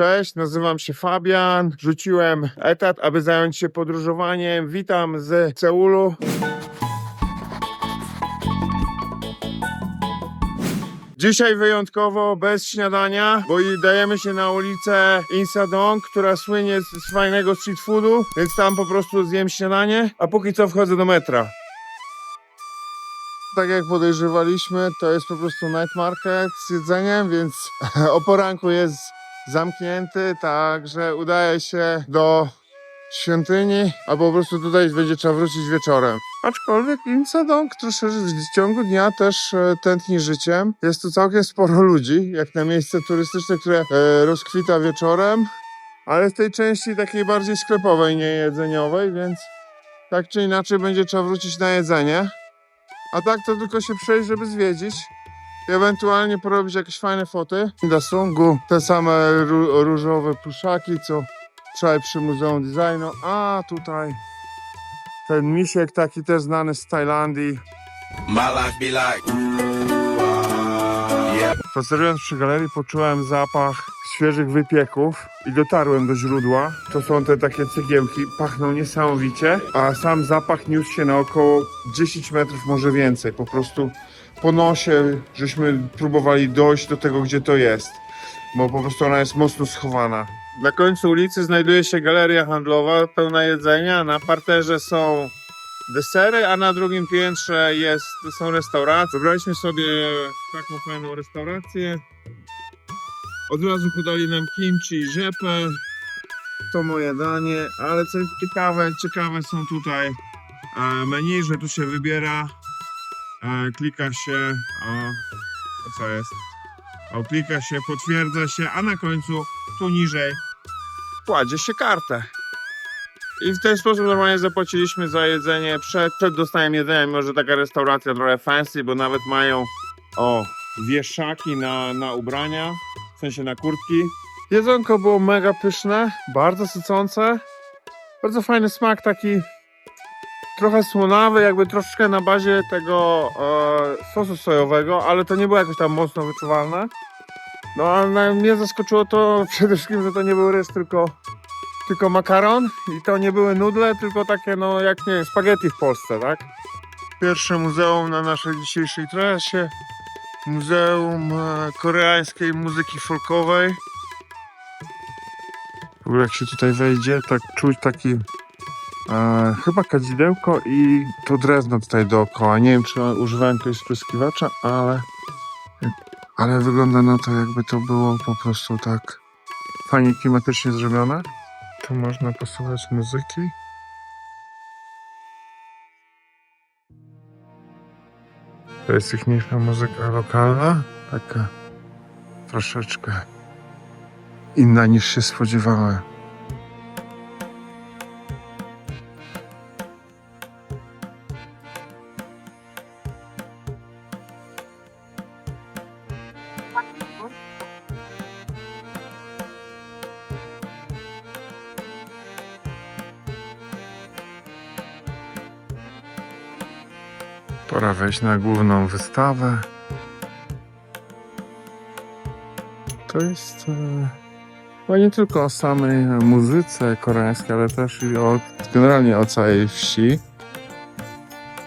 Cześć, nazywam się Fabian. Rzuciłem etat, aby zająć się podróżowaniem. Witam z Seulu. Dzisiaj wyjątkowo bez śniadania, bo dajemy się na ulicę Insadong, która słynie z, z fajnego street foodu, więc tam po prostu zjem śniadanie, a póki co wchodzę do metra. Tak jak podejrzewaliśmy, to jest po prostu night market z jedzeniem, więc o poranku jest zamknięty, także udaje się do świątyni, a po prostu tutaj będzie trzeba wrócić wieczorem. Aczkolwiek Insadong troszeczkę w ciągu dnia też e, tętni życiem. Jest tu całkiem sporo ludzi, jak na miejsce turystyczne, które e, rozkwita wieczorem, ale w tej części takiej bardziej sklepowej, nie jedzeniowej, więc tak czy inaczej będzie trzeba wrócić na jedzenie. A tak to tylko się przejść, żeby zwiedzić i ewentualnie porobić jakieś fajne foty. Dasungu, te same ró- różowe pluszaki, co wczoraj przy Muzeum Designu, a tutaj ten misiek taki też znany z Tajlandii. My life be like. Spacerując przy galerii poczułem zapach świeżych wypieków i dotarłem do źródła. To są te takie cegiełki, pachną niesamowicie, a sam zapach niósł się na około 10 metrów, może więcej. Po prostu po nosie żeśmy próbowali dojść do tego, gdzie to jest, bo po prostu ona jest mocno schowana. Na końcu ulicy znajduje się galeria handlowa pełna jedzenia. Na parterze są desery, a na drugim piętrze jest, są restauracje. Wybraliśmy sobie taką fajną restaurację. Od razu podali nam kimchi i rzepę. To moje danie, ale co jest ciekawe, ciekawe są tutaj e, menu, że tu się wybiera, e, klika się, a co jest? O, klika się, potwierdza się, a na końcu tu niżej kładzie się kartę. I w ten sposób normalnie zapłaciliśmy za jedzenie przed, przed dostaniem jedzenia, mimo że taka restauracja trochę fancy, bo nawet mają o wieszaki na, na ubrania, w sensie na kurtki. Jedzonko było mega pyszne, bardzo sycące, bardzo fajny smak, taki trochę słonawy, jakby troszeczkę na bazie tego e, sosu sojowego, ale to nie było jakoś tam mocno wyczuwalne. No a mnie zaskoczyło to przede wszystkim, że to nie był rys, tylko tylko makaron i to nie były nudle, tylko takie no jak nie spaghetti w Polsce, tak? Pierwsze muzeum na naszej dzisiejszej trasie. Muzeum e, koreańskiej muzyki folkowej. W ogóle jak się tutaj wejdzie, tak czuć taki e, chyba kadzidełko i to drewno tutaj dookoła. Nie wiem, czy używałem jakiegoś spryskiwacza, ale ale wygląda na to, jakby to było po prostu tak fajnie klimatycznie zrobione. Tu można posłuchać muzyki. To jest ich muzyka lokalna, taka troszeczkę inna niż się spodziewałem. Na główną wystawę. To jest e, no nie tylko o samej muzyce koreańskiej, ale też i o, generalnie o całej wsi.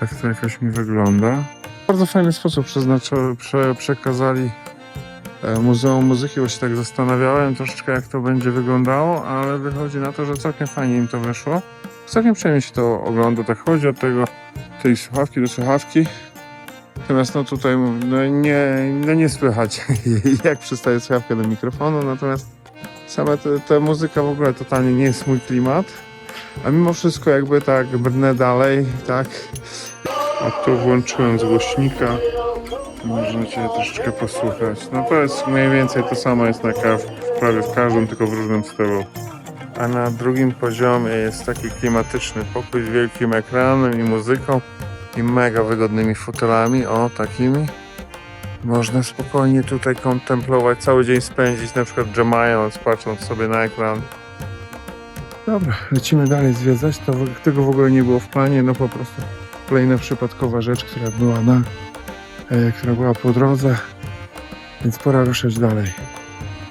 Tak to jakoś mi wygląda. W bardzo fajny sposób prze, przekazali e, Muzeum Muzyki, bo się tak zastanawiałem troszeczkę jak to będzie wyglądało, ale wychodzi na to, że całkiem fajnie im to wyszło. Całkiem przyjemnie się to ogląda, tak chodzi od tego tej słuchawki do słuchawki. Natomiast no tutaj no nie, no nie słychać jak przystaje słuchawkę do mikrofonu, natomiast sama ta muzyka w ogóle totalnie nie jest mój klimat. A mimo wszystko jakby tak brnę dalej, tak. A tu włączyłem z głośnika. Można cię troszeczkę posłuchać. No to jest mniej więcej to samo jest na ka- w prawie w każdym, tylko w różnym stylu. A na drugim poziomie jest taki klimatyczny pokój z wielkim ekranem i muzyką i mega wygodnymi fotelami, o takimi. Można spokojnie tutaj kontemplować, cały dzień spędzić, na przykład dżemając, patrząc sobie na ekran. Dobra, lecimy dalej zwiedzać. To, tego w ogóle nie było w planie, no po prostu kolejna przypadkowa rzecz, która była na, e, która była po drodze, więc pora ruszać dalej.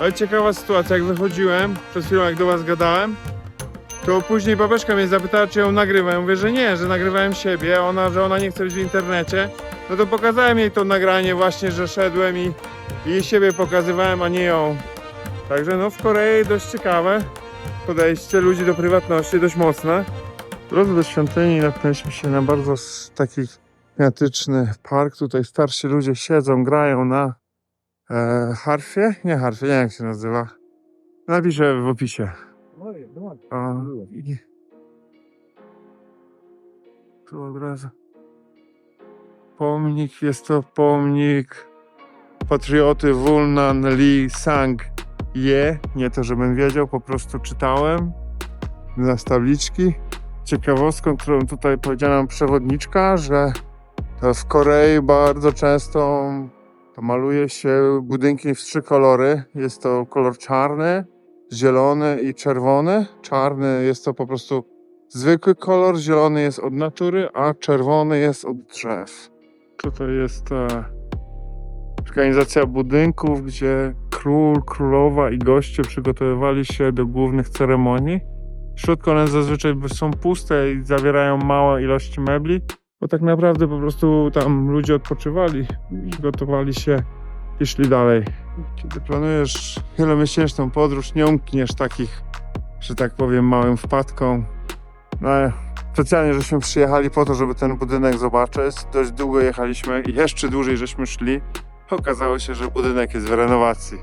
Ale ciekawa sytuacja, jak wychodziłem, przed chwilą jak do was gadałem, to później babeczka mnie zapytała, czy ją nagrywam. Ja mówię, że nie, że nagrywałem siebie, ona, że ona nie chce być w internecie. No to pokazałem jej to nagranie właśnie, że szedłem i, i siebie pokazywałem, a nie ją. Także no w Korei dość ciekawe podejście ludzi do prywatności, dość mocne. Drodzy do świątyni natknęliśmy się na bardzo taki klimatyczny park. Tutaj starsi ludzie siedzą, grają na e, harfie. Nie harfie, nie wiem jak się nazywa. Napiszę w opisie. I- tu od razu. Pomnik, jest to pomnik patrioty Wulnan Lee Sang Je. Nie to, żebym wiedział, po prostu czytałem na tabliczki. Ciekawostką, którą tutaj powiedziała nam przewodniczka, że to w Korei bardzo często to maluje się budynki w trzy kolory. Jest to kolor czarny, zielony i czerwony. Czarny jest to po prostu zwykły kolor, zielony jest od natury, a czerwony jest od drzew. Tutaj jest e, organizacja budynków, gdzie król, królowa i goście przygotowywali się do głównych ceremonii. W środku one zazwyczaj są puste i zawierają małe ilości mebli, bo tak naprawdę po prostu tam ludzie odpoczywali, przygotowali się i szli dalej. Kiedy planujesz wielomiesięczną podróż, nie umkniesz takich, że tak powiem, małym wpadką. No, specjalnie żeśmy przyjechali po to, żeby ten budynek zobaczyć. Dość długo jechaliśmy i jeszcze dłużej żeśmy szli. Okazało się, że budynek jest w renowacji.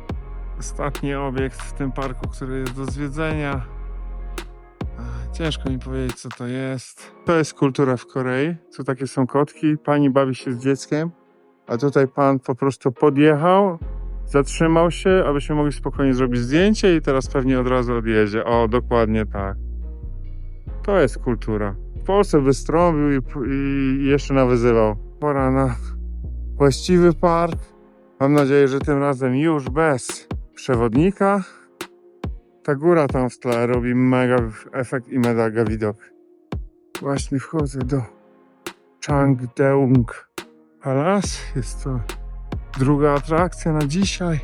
Ostatni obiekt w tym parku, który jest do zwiedzenia. Ciężko mi powiedzieć, co to jest. To jest kultura w Korei. Tu takie są kotki. Pani bawi się z dzieckiem, a tutaj pan po prostu podjechał, zatrzymał się, abyśmy mogli spokojnie zrobić zdjęcie i teraz pewnie od razu odjedzie. O, dokładnie tak. To jest kultura. W Polsce wystrąbił i, i jeszcze nawyzywał. Pora na właściwy park. Mam nadzieję, że tym razem już bez przewodnika. Ta góra tam w tle robi mega efekt i mega widok. Właśnie wchodzę do Changdeung Palace. Jest to druga atrakcja na dzisiaj.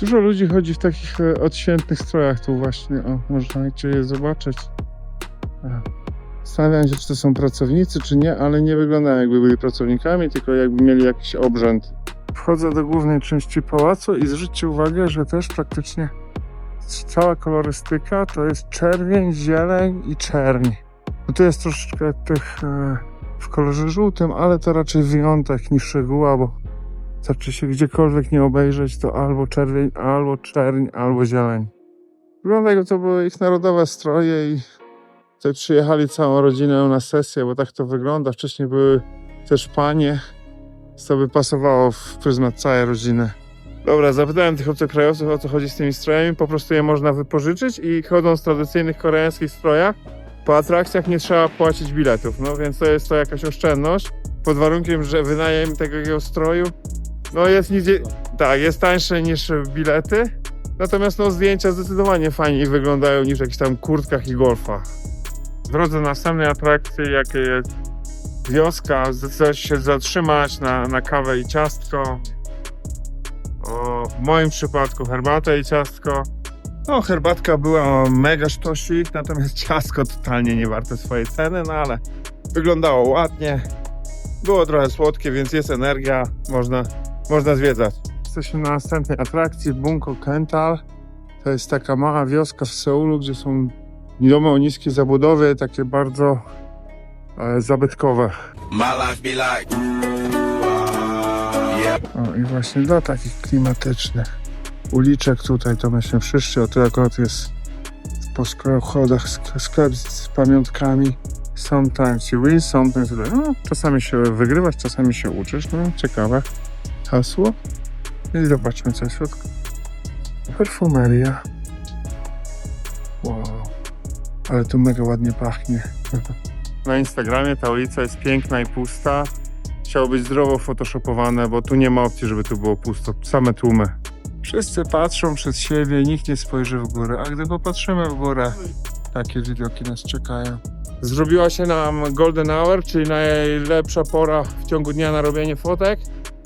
Dużo ludzi chodzi w takich e, odświętnych strojach tu właśnie. O, można je zobaczyć. Zastanawiam się, czy to są pracownicy, czy nie, ale nie wyglądają jakby byli pracownikami, tylko jakby mieli jakiś obrzęd. Wchodzę do głównej części pałacu i zwróćcie uwagę, że też praktycznie cała kolorystyka to jest czerwień, zieleń i czerń. No tu jest troszeczkę tych e, w kolorze żółtym, ale to raczej wyjątek niż reguła, bo znaczy się gdziekolwiek nie obejrzeć, to albo czerwień, albo czerń, albo zieleń. Wygląda jakby to były ich narodowe stroje i tutaj przyjechali całą rodzinę na sesję, bo tak to wygląda. Wcześniej były też panie, co by pasowało w pryzmat całej rodziny. Dobra, zapytałem tych obcokrajowców o co chodzi z tymi strojami. Po prostu je można wypożyczyć i chodząc w tradycyjnych koreańskich strojach, po atrakcjach nie trzeba płacić biletów. No więc to jest to jakaś oszczędność. Pod warunkiem, że wynajem tego stroju no jest nigdzie, tak, jest tańsze niż bilety. Natomiast no zdjęcia zdecydowanie fajniej wyglądają niż w jakichś tam kurtkach i golfach. W drodze następnej atrakcji, jakie jest wioska, zdecydowałeś się zatrzymać na, na kawę i ciastko. O, w moim przypadku herbatę i ciastko. No, herbatka była mega sztosik, natomiast ciastko totalnie nie warte swojej ceny, no ale wyglądało ładnie. Było trochę słodkie, więc jest energia, można, można zwiedzać. Jesteśmy na następnej atrakcji w Bunko Kental. To jest taka mała wioska w Seulu, gdzie są domy o niskiej zabudowie, takie bardzo e, zabytkowe. My life be like. Yeah. O, i właśnie dla takich klimatycznych uliczek tutaj to myśmy przyszli, o tu akurat jest po schodach sk- sklep z pamiątkami. Sometimes you win, sometimes you lose. No, czasami się wygrywać, czasami się uczysz. No, ciekawe hasło. I zobaczmy, co jest w środku. Perfumeria. Wow. Ale tu mega ładnie pachnie. Na Instagramie ta ulica jest piękna i pusta. Chciało być zdrowo photoshopowane, bo tu nie ma opcji, żeby tu było pusto. Same tłumy. Wszyscy patrzą przed siebie, nikt nie spojrzy w górę. A gdy popatrzymy w górę, takie widoki nas czekają. Zrobiła się nam golden hour, czyli najlepsza pora w ciągu dnia na robienie fotek.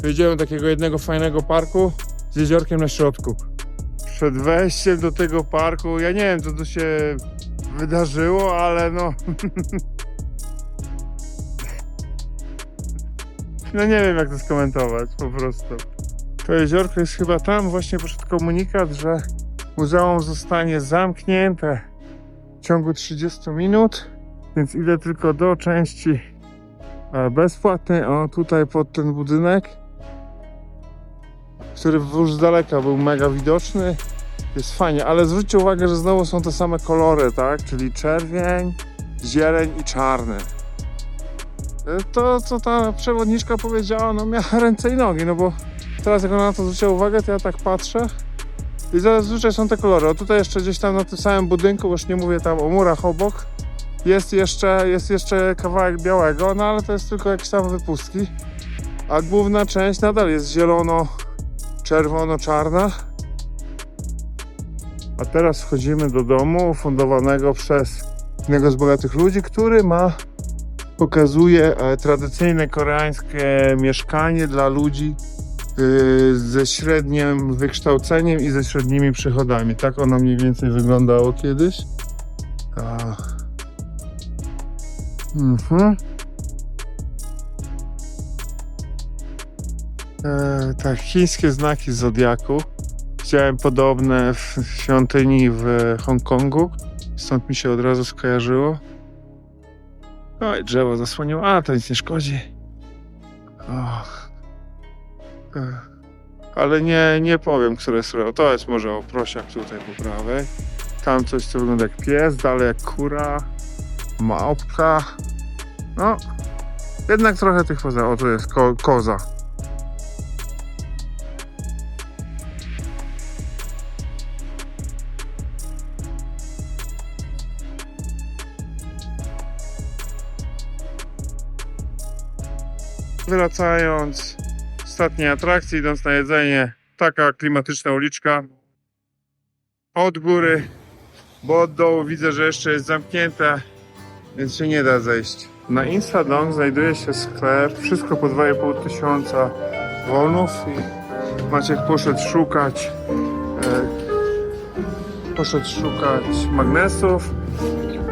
Wyjdziemy do takiego jednego fajnego parku z jeziorkiem na środku. przed wejściem do tego parku. Ja nie wiem, co tu się wydarzyło, ale no. No nie wiem, jak to skomentować po prostu. To jeziorko jest chyba tam, właśnie poszedł komunikat, że muzeum zostanie zamknięte w ciągu 30 minut, więc idę tylko do części e, bezpłatnej. O, tutaj pod ten budynek, który już z daleka był mega widoczny. Jest fajnie, ale zwróćcie uwagę, że znowu są te same kolory, tak? Czyli czerwień, zieleń i czarny. E, To, co ta przewodniczka powiedziała, no miała ręce i nogi, no bo teraz jak ona na to zwróciła uwagę, to ja tak patrzę i zazwyczaj są te kolory. O tutaj jeszcze gdzieś tam na tym samym budynku, już nie mówię tam o murach obok, jest jeszcze, jest jeszcze kawałek białego, no ale to jest tylko jakieś tam wypustki. A główna część nadal jest zielono, czerwono-czarna. A teraz wchodzimy do domu fundowanego przez jednego z bogatych ludzi, który ma pokazuje e, tradycyjne koreańskie mieszkanie dla ludzi y, ze średnim wykształceniem i ze średnimi przychodami. Tak ono mniej więcej wyglądało kiedyś. Mhm. E, tak, chińskie znaki Zodiaku. Widziałem podobne w świątyni w Hongkongu. Stąd mi się od razu skojarzyło. Oj, drzewo zasłoniło. A, to nic nie szkodzi. Och. Ech. Ale nie, nie powiem, które jest. To jest może oprosiak tutaj po prawej. Tam coś, co wygląda jak pies, dalej jak kura, małpka. No, jednak trochę tych poza. O, tu jest ko koza. Wracając, ostatniej atrakcji, idąc na jedzenie, taka klimatyczna uliczka. Od góry, bo od dołu widzę, że jeszcze jest zamknięte, więc się nie da zejść. Na Instadong znajduje się sklep, wszystko po 2,5 tysiąca wonów i Maciek poszedł szukać e, poszedł szukać magnesów,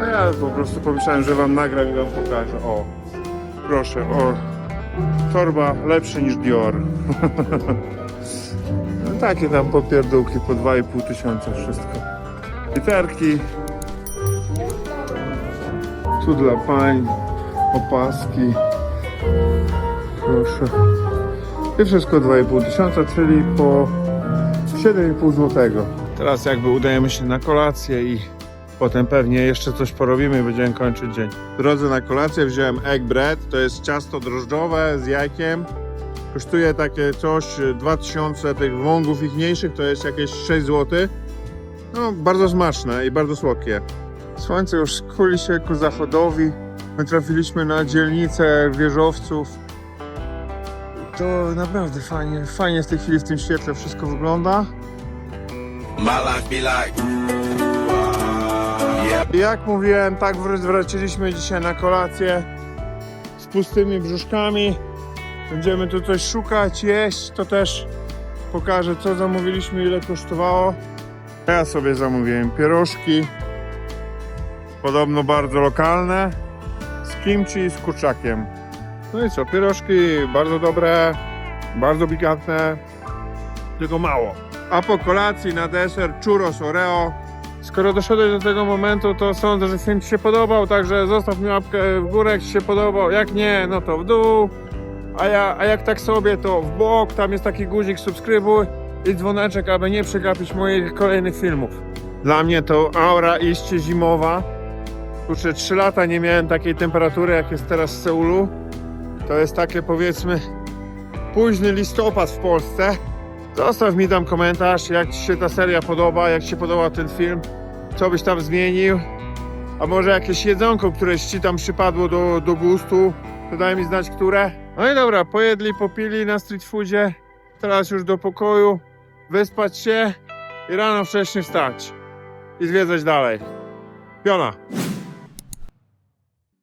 a ja po prostu pomyślałem, że wam nagram i wam pokażę. O, proszę, o, torba lepszy niż Dior. no, takie tam popierdółki po 2,5 tysiąca wszystko. Literki. Tu dla pań. Opaski. Proszę. I wszystko 2,5 tysiąca, czyli po 7,5 złotego. Teraz jakby udajemy się na kolację i Potem pewnie jeszcze coś porobimy i będziemy kończyć dzień. W drodze na kolację wziąłem egg bread, to jest ciasto drożdżowe z jajkiem. Kosztuje takie coś 2000 tych wągów ich mniejszych, to jest jakieś 6 zł. No, bardzo smaczne i bardzo słodkie. Słońce już skuli się ku zachodowi. My trafiliśmy na dzielnicę wieżowców. To naprawdę fajnie, fajnie w tej chwili w tym świetle wszystko wygląda. My life be like. Jak mówiłem, tak wr- wróciliśmy dzisiaj na kolację z pustymi brzuszkami. Będziemy tu coś szukać, jeść. To też pokażę, co zamówiliśmy, ile kosztowało. Ja sobie zamówiłem pierożki. Podobno bardzo lokalne. Z kimchi i z kurczakiem. No i co, pierożki bardzo dobre, bardzo pikantne, tylko mało. A po kolacji na deser churros Oreo. Skoro doszedłeś do tego momentu, to sądzę, że film Ci się podobał, także zostaw mi łapkę w górę, jak Ci się podobał. Jak nie, no to w dół. A, ja, a jak tak sobie, to w bok, tam jest taki guzik subskrybuj i dzwoneczek, aby nie przegapić moich kolejnych filmów. Dla mnie to aura iście zimowa. Kurczę, 3 lata nie miałem takiej temperatury, jak jest teraz w Seulu. To jest takie powiedzmy późny listopad w Polsce. Zostaw mi tam komentarz, jak Ci się ta seria podoba, jak Ci się podoba ten film, co byś tam zmienił. A może jakieś jedzonko, które Ci tam przypadło do, do gustu, to daj mi znać, które. No i dobra, pojedli, popili na street foodzie. Teraz już do pokoju, wyspać się i rano wcześnie wstać. I zwiedzać dalej. Piona.